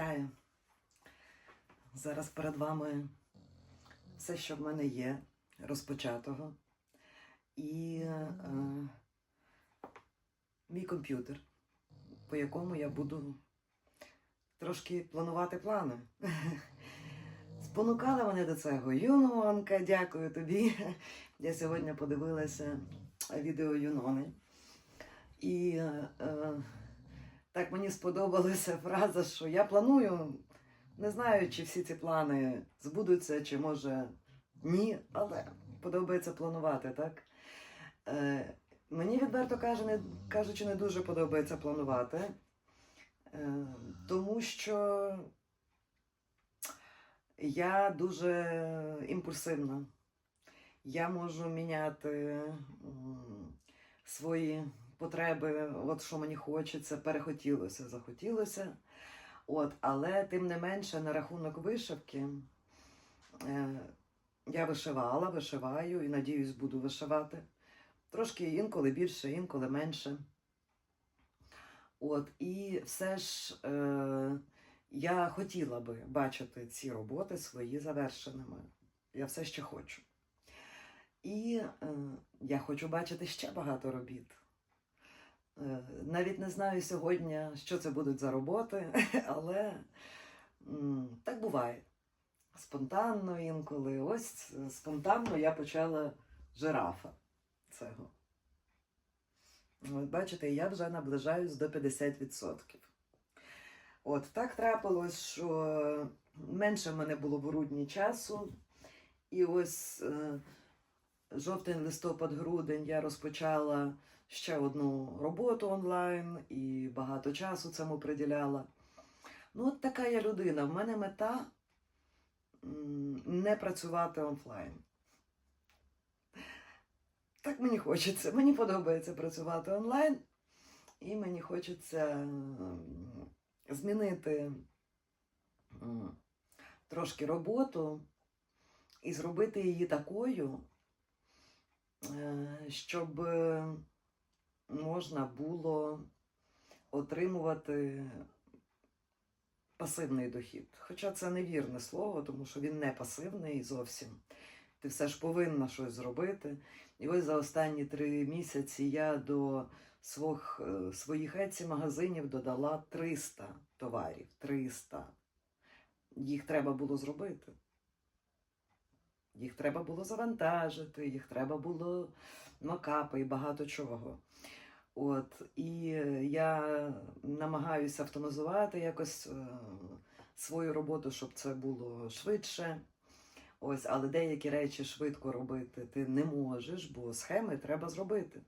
Вітаю! Зараз перед вами все, що в мене є, розпочатого. І е, мій комп'ютер, по якому я буду трошки планувати плани. Спонукала мене до цього Юнонка, дякую тобі. Я сьогодні подивилася відео Юнони. І е, так мені сподобалася фраза, що я планую, не знаю, чи всі ці плани збудуться, чи може ні, але подобається планувати, так? Е, мені відверто каже, не, кажучи, не дуже подобається планувати, е, тому що я дуже імпульсивна. Я можу міняти свої потреби, от що мені хочеться, перехотілося, захотілося. От, але тим не менше, на рахунок вишивки е, я вишивала, вишиваю і надіюсь, буду вишивати. Трошки інколи більше, інколи менше. От, і все ж е, я хотіла би бачити ці роботи свої завершеними. Я все ще хочу. І е, я хочу бачити ще багато робіт. Е, Навіть не знаю сьогодні, що це будуть за роботи, але так буває. Спонтанно інколи. Ось спонтанно я почала жирафа цього. От бачите, я вже наближаюсь до 50%. От так трапилось, що менше в мене було в грудні часу. І ось е, жовтень, листопад, грудень я розпочала ще одну роботу онлайн і багато часу цьому приділяла. Ну, от така я людина. В мене мета не працювати офлайн. Так мені хочеться. Мені подобається працювати онлайн, і мені хочеться змінити трошки роботу і зробити її такою, е, щоб можна було отримувати пасивний дохід. Хоча це невірне слово, тому що він не пасивний зовсім. Ти все ж повинна щось зробити. І ось за останні три місяці я до е, своїх еці магазинів додала 300 товарів. 300. Їх треба було зробити. Їх треба було завантажити, їх треба було макапи і багато чого. От, і я намагаюся автоматизувати якось е, свою роботу, щоб це було швидше. Ось, але деякі речі швидко робити ти не можеш, бо схеми треба зробити.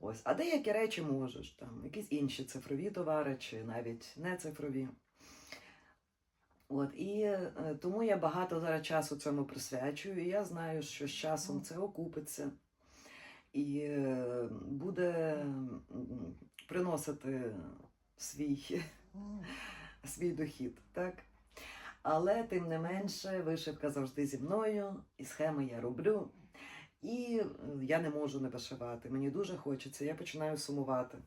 Ось, а деякі речі можеш, там, якісь інші цифрові товари, чи навіть не цифрові. От, і е, тому я багато зараз часу цьому присвячую, і я знаю, що з часом це окупиться і е, буде приносити свій, свій дохід. Так? Але тим не менше, вишивка завжди зі мною, і схеми я роблю. І е, я не можу не вишивати. Мені дуже хочеться, я починаю сумувати.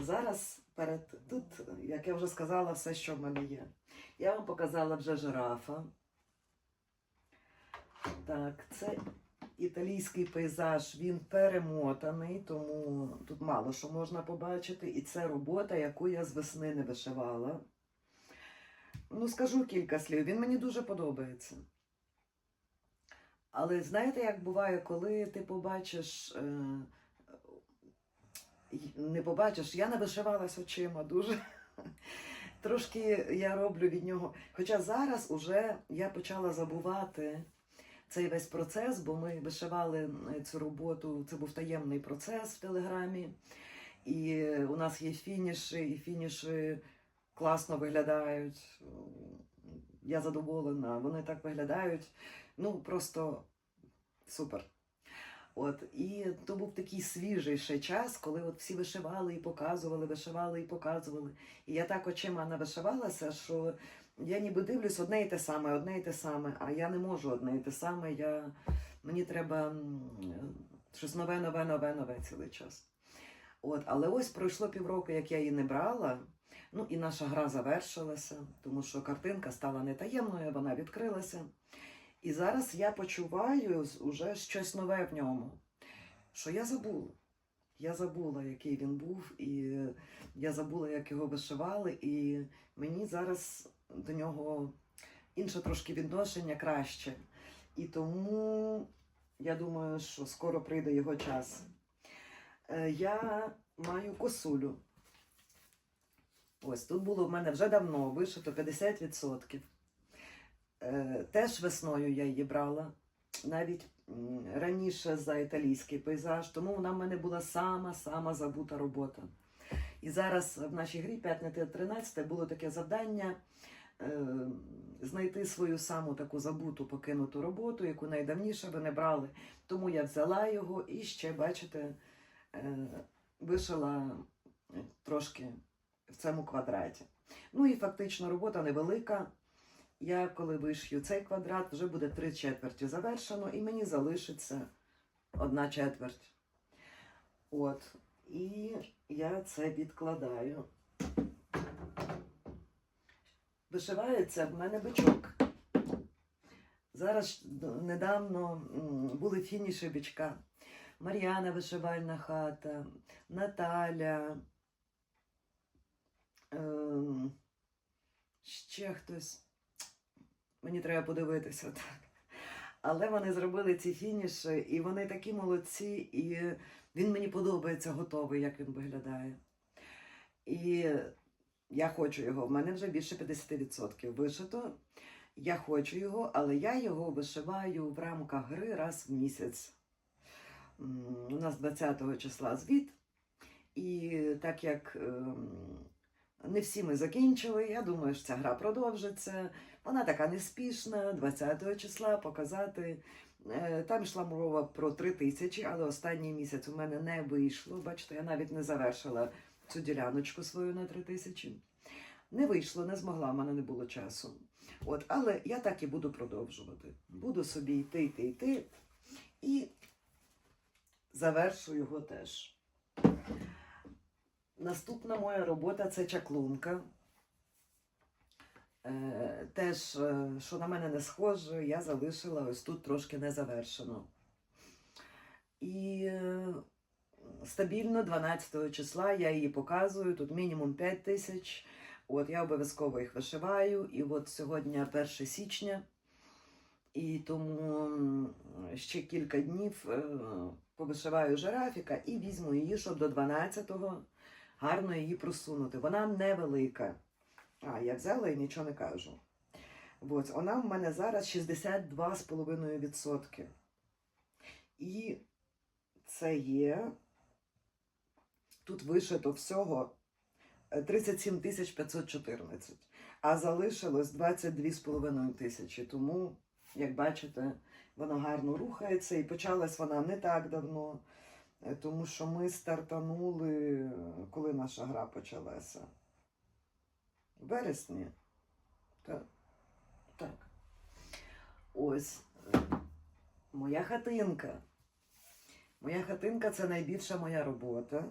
Зараз перед тут, як я вже сказала, все, що в мене є. Я вам показала вже жирафа. Так, це італійський пейзаж, він перемотаний, тому тут мало що можна побачити. І це робота, яку я з весни не вишивала. Ну, скажу кілька слів, він мені дуже подобається. Але знаєте, як буває, коли ти побачиш, е, не побачиш, я не вишивалась очима дуже. Трошки я роблю від нього. Хоча зараз уже я почала забувати цей весь процес, бо ми вишивали цю роботу, це був таємний процес в Телеграмі. І у нас є фініші, і фініші класно виглядають. Я задоволена, вони так виглядають. Ну, просто супер. От, і то був такий свіжий ще час, коли от всі вишивали і показували, вишивали і показували. І я так очима навишивалася, що я ніби дивлюсь одне і те саме, одне і те саме, а я не можу одне і те саме. Я... Мені треба щось нове, нове, нове, нове цілий час. От, але ось пройшло півроку, як я її не брала, Ну і наша гра завершилася, тому що картинка стала не таємною, вона відкрилася. І зараз я почуваю уже щось нове в ньому, що я забула. Я забула, який він був, і я забула, як його вишивали, і мені зараз до нього інше трошки відношення краще. І тому я думаю, що скоро прийде його час. Е, Я маю косулю. Ось тут було в мене вже давно вишито 50%. Е, Теж весною я її брала, навіть раніше за італійський пейзаж, тому вона в мене була сама-сама забута робота. І зараз в нашій грі 5-13 було таке завдання е, знайти свою саму таку забуту покинуту роботу, яку найдавніше ви не брали. Тому я взяла його і ще, бачите, е, вишила трошки в цьому квадраті. Ну і фактично робота невелика. Я коли вишью цей квадрат, вже буде три четверті завершено, і мені залишиться одна четверть. От. І я це відкладаю. Вишивається в мене бичок. Зараз недавно були фініші бичка. Мар'яна вишивальна хата, Наталя. Ем, ще хтось. Мені треба подивитися так. Але вони зробили ці фініші, і вони такі молодці, і він мені подобається готовий, як він виглядає. І я хочу його. В мене вже більше 50% вишито. Я хочу його, але я його вишиваю в рамках гри раз в місяць. У нас 20 числа звіт. І так як ем, не всі ми закінчили, я думаю, що ця гра продовжиться. Вона така неспішна, 20 числа показати. Е, Там йшла мова про 3 тисячі, але останній місяць у мене не вийшло. Бачите, я навіть не завершила цю діляночку свою на 3 тисячі. Не вийшло, не змогла, в мене не було часу. От, але я так і буду продовжувати. Буду собі йти, йти, йти і завершу його теж. Наступна моя робота це чаклунка. Теж, е, що на мене не схоже, я залишила ось тут трошки незавершено. І е, стабільно 12 числа я її показую. Тут мінімум 5 тисяч. От я обов'язково їх вишиваю. І от сьогодні 1 січня. І тому ще кілька днів е, повишиваю жирафіка і візьму її, щоб до 12-го гарно її просунути. Вона невелика. А, я взяла і нічого не кажу. От, вона в мене зараз 62,5%. І це є. Тут вишито всього е, 37 тисяч 514, а залишилось 22,5 тисячі. Тому, як бачите, воно гарно рухається і почалась вона не так давно, е, тому що ми стартанули, е, коли наша гра почалася. В вересні. Так. Ось моя хатинка. Моя хатинка це найбільша моя робота.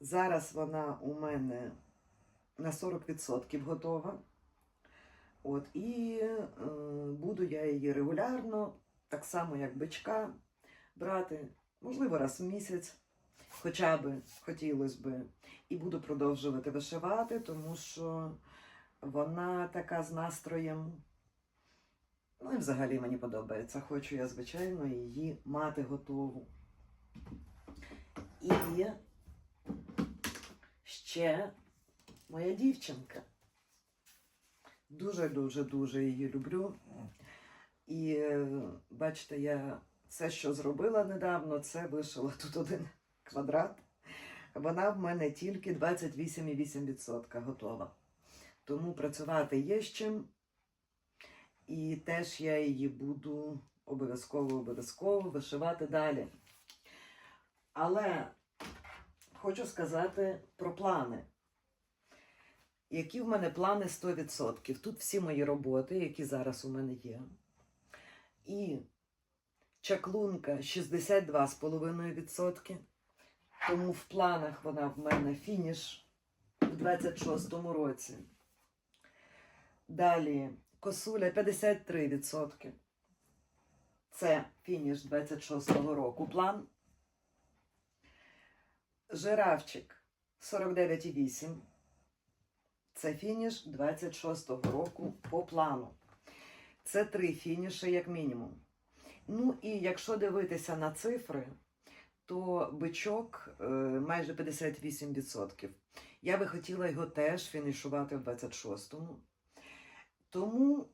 Зараз вона у мене на 40% готова. От, і е, буду я її регулярно, так само як бичка, брати, можливо, раз в місяць, хоча би хотілося би. І буду продовжувати вишивати, тому що вона така з настроєм. Ну і взагалі мені подобається. Хочу я, звичайно, її мати готову. І ще моя дівчинка. Дуже-дуже дуже її люблю. І бачите, я все, що зробила недавно, це вишила тут один квадрат. Вона в мене тільки 28,8% готова. Тому працювати є з чим. І теж я її буду обов'язково обов'язково вишивати далі. Але хочу сказати про плани. Які в мене плани 100%? Тут всі мої роботи, які зараз у мене є. І чаклунка 62,5%. Тому в планах вона в мене фініш в 26-му році. Далі косуля 53%. Це фініш 26-го року. План. Жирафчик 49,8. Це фініш 26-го року по плану. Це три фініші, як мінімум. Ну і якщо дивитися на цифри, то бичок е, майже 58%. Я би хотіла його теж фінішувати в 26-му. Тому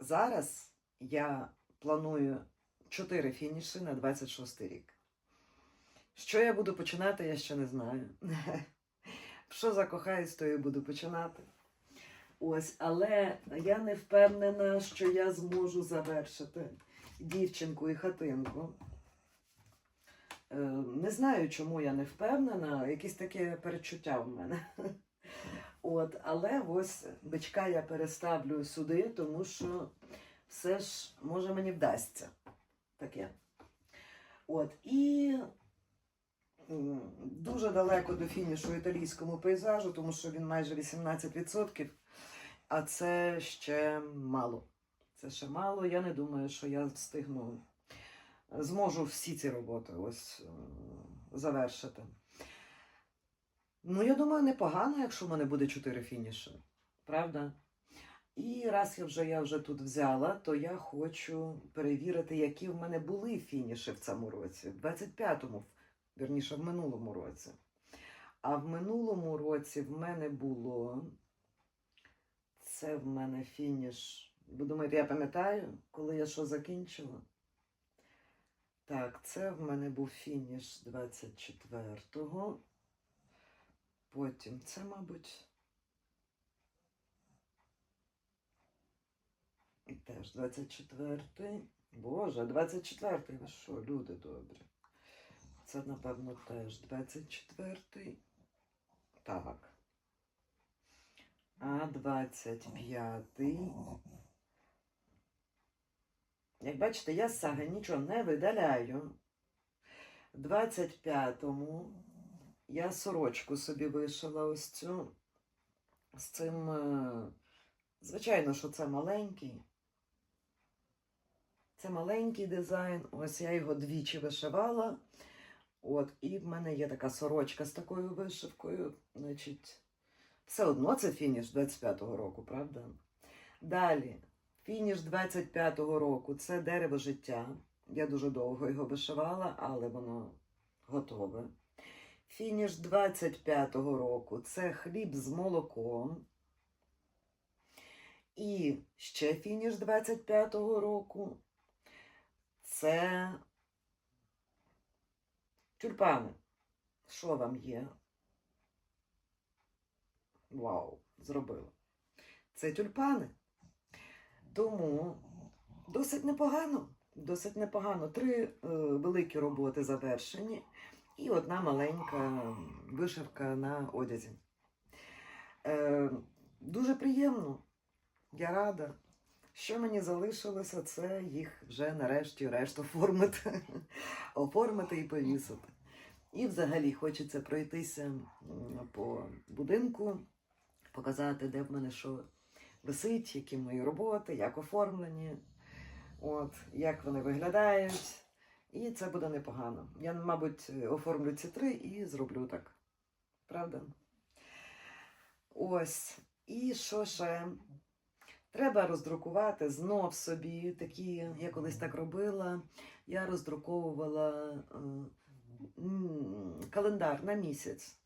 зараз я планую 4 фініші на 26 рік. Що я буду починати, я ще не знаю. Що закохаюсь, то я буду починати. Ось, але я не впевнена, що я зможу завершити дівчинку і хатинку. Е, Не знаю, чому я не впевнена, якесь таке перечуття в мене. От, але ось бичка я переставлю сюди, тому що все ж може мені вдасться таке. От, і дуже далеко до фінішу італійському пейзажу, тому що він майже 18%, а це ще мало. Це ще мало. Я не думаю, що я встигну, зможу всі ці роботи ось завершити. Ну, я думаю, непогано, якщо в мене буде 4 фініші. Правда? І раз я вже, я вже тут взяла, то я хочу перевірити, які в мене були фініші в цьому році, в 25-му, вірніше, в минулому році. А в минулому році в мене було. Це в мене фініш. Ви думаєте, я пам'ятаю, коли я що закінчила? Так, це в мене був фініш 24-го. Потім це, мабуть. І теж 24-й. Боже, 24-й, ви що, люди добрі. Це, напевно, теж 24-й. Так. А 25-й. Як бачите, я з саги нічого не видаляю. 25-му я сорочку собі вишила ось цю з цим. е, Звичайно, що це маленький. Це маленький дизайн. Ось я його двічі вишивала. От, і в мене є така сорочка з такою вишивкою. Значить, все одно це фініш 25-го року, правда? Далі, фініш 25-го року це дерево життя. Я дуже довго його вишивала, але воно готове. Фініш 25-го року це хліб з молоком. І ще фініш 25-го року це тюльпани. Що вам є? Вау, зробила. Це тюльпани. Тому досить непогано. Досить непогано. Три е, великі роботи завершені і одна маленька вишивка на одязі. Е, дуже приємно. Я рада. Що мені залишилося, це їх вже нарешті решт оформити, оформити і повісити. І взагалі хочеться пройтися по будинку, показати, де в мене що висить, які мої роботи, як оформлені, от, як вони виглядають. І це буде непогано. Я, мабуть, оформлю ці три і зроблю так. Правда? Ось. І що ще? Треба роздрукувати знов собі такі, я колись так робила. Я роздруковувала е, календар на місяць.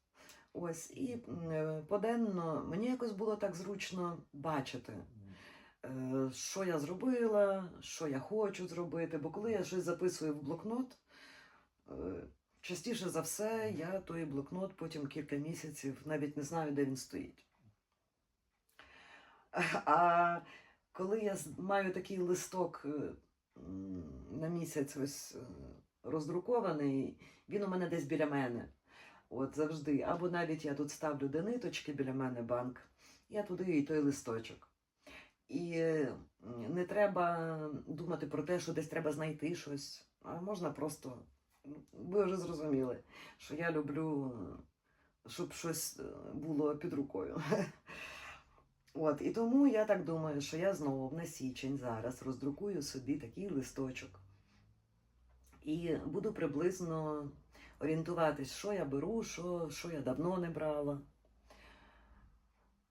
Ось, і м, поденно мені якось було так зручно бачити, е, що я зробила, що я хочу зробити. Бо коли я щось записую в блокнот, е, частіше за все я той блокнот потім кілька місяців навіть не знаю, де він стоїть. А коли я маю такий листок е, на місяць ось е, роздрукований, він у мене десь біля мене. От завжди. Або навіть я тут ставлю де ниточки біля мене банк, я туди і той листочок. І не треба думати про те, що десь треба знайти щось, а можна просто. ну, Ви вже зрозуміли, що я люблю щоб щось е, було під рукою. От, і тому я так думаю, що я знову на січень зараз роздрукую собі такий листочок. І буду приблизно орієнтуватись, що я беру, що, що я давно не брала.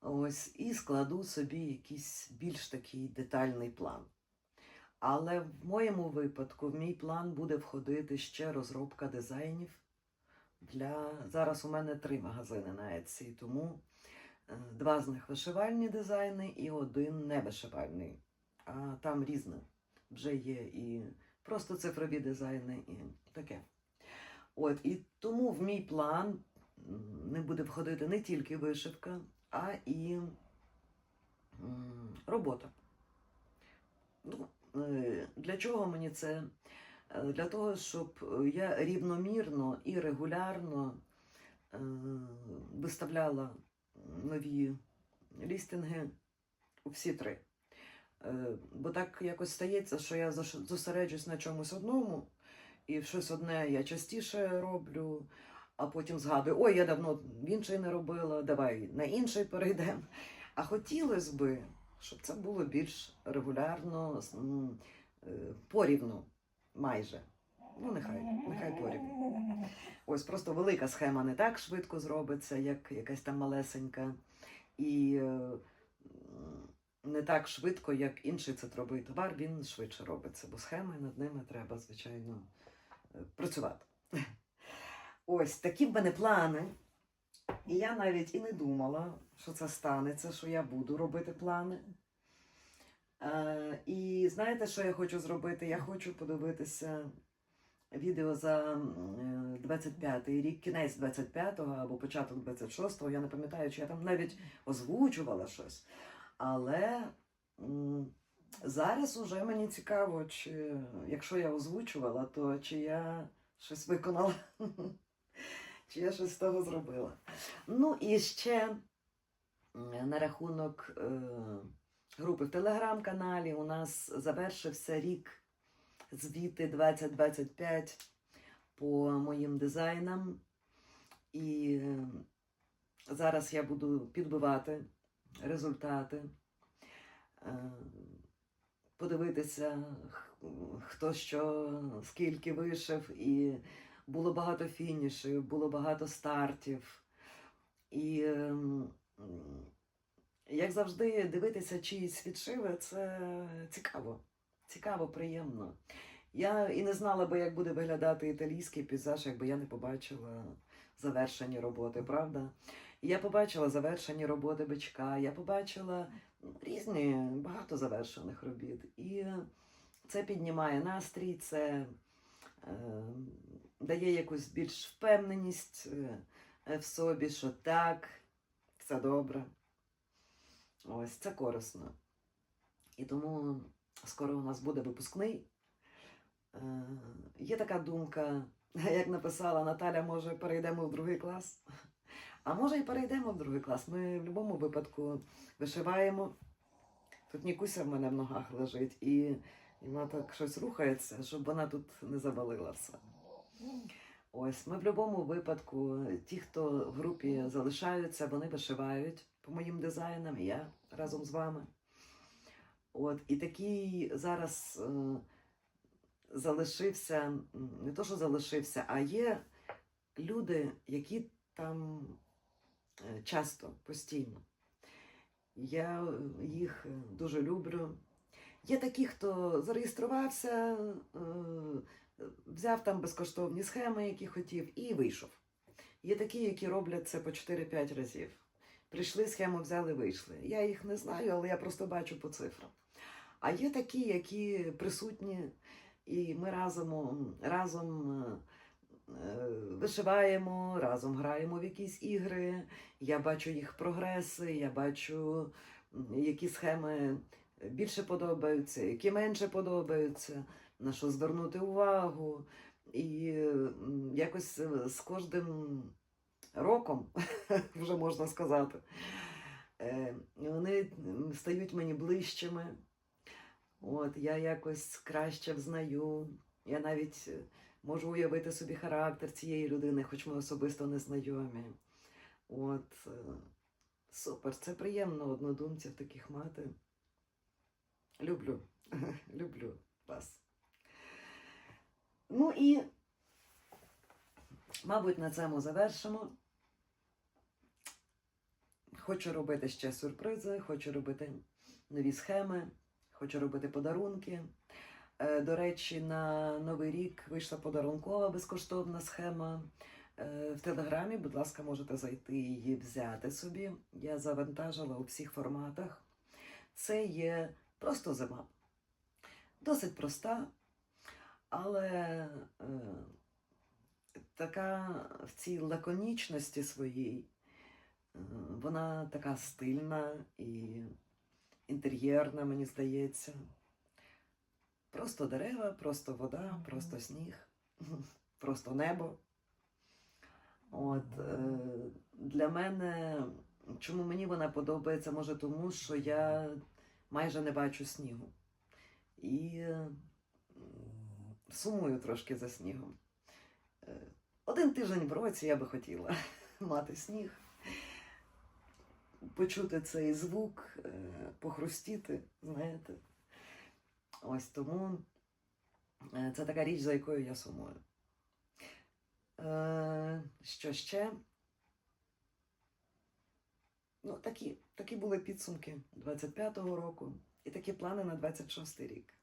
Ось, і складу собі якийсь більш такий детальний план. Але в моєму випадку в мій план буде входити ще розробка дизайнів. Для... Зараз у мене три магазини на Etsy, тому е, два з них вишивальні дизайни і один не вишивальний. А там різне. Вже є і просто цифрові дизайни, і таке. От, і тому в мій план не буде входити не тільки вишивка, а і робота. Ну, е, для чого мені це? Е, Для того, щоб е, я рівномірно і регулярно виставляла нові лістинги у всі три. Бо так якось стається, що я зосереджусь на чомусь одному, і щось одне я частіше роблю, а потім згадую, ой, я давно в інший не робила, давай на інший перейдемо. А хотілося би, щоб це було більш регулярно, е, порівну майже. Ну, нехай, нехай порівну. Ось просто велика схема не так швидко зробиться, як якась там малесенька. І е, не так швидко, як інший цифровий товар, він швидше робиться, бо схеми над ними треба, звичайно, е, працювати. Ось такі в мене плани. І я навіть і не думала, що це станеться, що я буду робити плани. Е, і знаєте, що я хочу зробити? Я хочу подивитися відео за е, 25-й рік, кінець 25-го або початок 26-го. Я не пам'ятаю, чи я там навіть озвучувала щось. Але зараз уже мені цікаво, чи якщо я озвучувала, то чи я щось виконала, чи я щось з того зробила. Ну і ще на рахунок е, групи в телеграм-каналі у нас завершився рік звіти 2025 по моїм дизайнам. І е, зараз я буду підбивати результати, е, подивитися, хто що, скільки вишив, і було багато фінішів, було багато стартів. І, ем, як завжди, дивитися чиїсь відшиви це цікаво. Цікаво, приємно. Я і не знала би, як буде виглядати італійський пейзаж, якби я не побачила завершені роботи, правда? Я побачила завершені роботи бичка, я побачила різні багато завершених робіт. І це піднімає настрій, це е, дає якусь більш впевненість е, в собі, що так, все добре. Ось це корисно. І тому скоро у нас буде випускний. Е, Є така думка, як написала Наталя, може перейдемо в другий клас. А може і перейдемо в другий клас. Ми в будь-якому випадку вишиваємо. Тут Нікуся в мене в ногах лежить, і, і вона так щось рухається, щоб вона тут не завалила все. Ось ми в будь-якому випадку, ті, хто в групі залишаються, вони вишивають по моїм дизайнам, і я разом з вами. От, і такий зараз е, залишився, не то, що залишився, а є люди, які там е, часто, постійно. Я їх дуже люблю. Є такі, хто зареєструвався, е, взяв там безкоштовні схеми, які хотів, і вийшов. Є такі, які роблять це по 4-5 разів. Прийшли, схему взяли, вийшли. Я їх не знаю, але я просто бачу по цифрам. А є такі, які присутні, і ми разом, разом е, вишиваємо, разом граємо в якісь ігри. Я бачу їх прогреси, я бачу, які схеми більше подобаються, які менше подобаються, на що звернути увагу. І якось е, з кожним роком, вже можна сказати, е, вони стають мені ближчими. От, я якось краще взнаю. Я навіть е, можу уявити собі характер цієї людини, хоч ми особисто не знайомі. От супер, це приємно однодумців таких мати. Люблю, люблю вас. Ну і, мабуть, на цьому завершимо. Хочу робити ще сюрпризи, хочу робити нові схеми, хочу робити подарунки. Е, До речі, на Новий рік вийшла подарункова безкоштовна схема. Е, В Телеграмі, будь ласка, можете зайти її взяти собі. Я завантажила у всіх форматах. Це є просто зима. Досить проста, але е, така в цій лаконічності своїй, е, вона така стильна і інтер'єрна, мені здається. Просто дерева, просто вода, просто сніг, просто небо. От, е, для мене, чому мені вона подобається, може тому, що я майже не бачу снігу. І сумую трошки за снігом. Е, Один тиждень в році я би хотіла мати сніг, почути цей звук, е, похрустіти, знаєте. Ось тому е, це така річ, за якою я сумую. Що ще? Ну, такі, такі були підсумки 25-го року і такі плани на 26-й рік.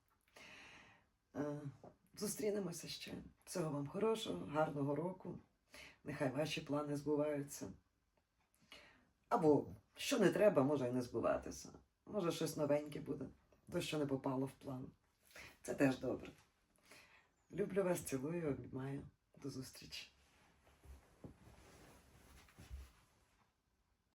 Зустрінемося ще. Всього вам хорошого, гарного року. Нехай ваші плани збуваються. Або що не треба, може і не збуватися. Може, щось новеньке буде, то, що не попало в план. Це теж добре. Люблю вас, цілую, обіймаю. До зустрічі.